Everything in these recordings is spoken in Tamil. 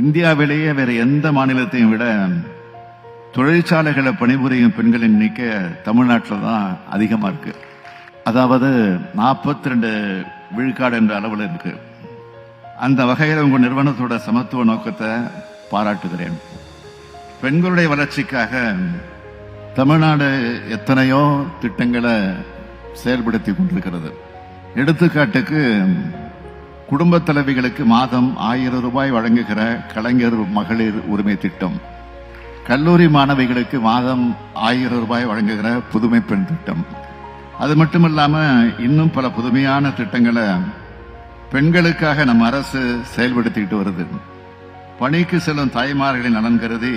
இந்தியாவிலேயே வேற எந்த மாநிலத்தையும் விட தொழிற்சாலைகளை பணிபுரியும் பெண்களின் எண்ணிக்கை தமிழ்நாட்டில் தான் அதிகமா இருக்கு. அதாவது நாற்பத்தி ரெண்டு விழுக்காடு என்ற அளவில் இருக்கு. அந்த வகையில் உங்க நிறுவனத்தோட சமத்துவ நோக்கத்தை பாராட்டுகிறேன். பெண்களுடைய வளர்ச்சிக்காக தமிழ்நாடு எத்தனையோ திட்டங்களை செயல்படுத்தி கொண்டிருக்கிறது. எடுத்துக்காட்டுக்கு குடும்ப தலைவிகளுக்கு மாதம் ஆயிரம் ரூபாய் வழங்குகிற கலைஞர் மகளிர் உரிமை திட்டம். கல்லூரி மாணவிகளுக்கு மாதம் ஆயிரம் ரூபாய் வழங்குகிற புதுமை பெண் திட்டம். அது மட்டும் இல்லாமல் இன்னும் பல புதுமையான திட்டங்களை பெண்களுக்காக நம்ம அரசு செயல்படுத்திக்கிட்டு வருது. பணிக்கு செல்லும் தாய்மார்களின் நலன் கருதி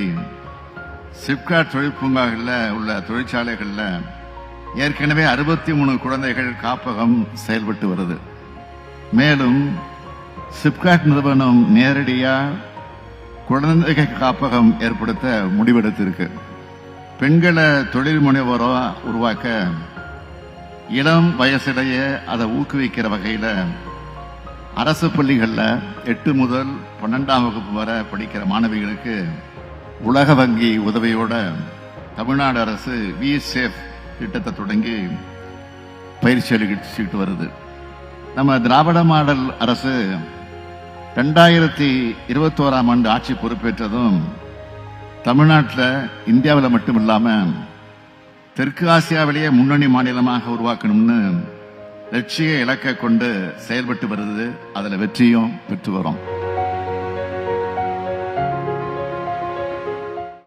சிப்காட் தொழிற்பூங்காக்களில் உள்ள தொழிற்சாலைகளில் ஏற்கனவே அறுபத்தி மூணு குழந்தைகள் காப்பகம் செயல்பட்டு வருது. மேலும் சிப்காட் நிறுவனம் நேரடியாக குழந்தைகள் காப்பகம் ஏற்படுத்த முடிவெடுத்திருக்கு. பெண்களை தொழில் முனைவோரா உருவாக்க இளம் வயசிலேயே அதை ஊக்குவிக்கிற வகையில் அரசு பள்ளிகளில் எட்டு முதல் பன்னெண்டாம் வகுப்பு வரை படிக்கிற மாணவிகளுக்கு உலக வங்கி உதவியோட தமிழ்நாடு அரசு விஎஸ்எஃப் திட்டத்தை தொடங்கி பயிற்சி அளிச்சுட்டு வருது. நம்ம திராவிட மாடல் அரசு ரெண்டாயிரத்தி இருபத்தோராம் ஆண்டு ஆட்சி பொறுப்பேற்றதும் தமிழ்நாட்டில் இந்தியாவில் மட்டும் இல்லாமல் தெற்கு ஆசியாவிலேயே முன்னணி மாநிலமாக உருவாக்கணும்னு லட்சிய இலக்கை கொண்டு செயல்பட்டு வருது. அதில் வெற்றியும் பெற்று வரும்.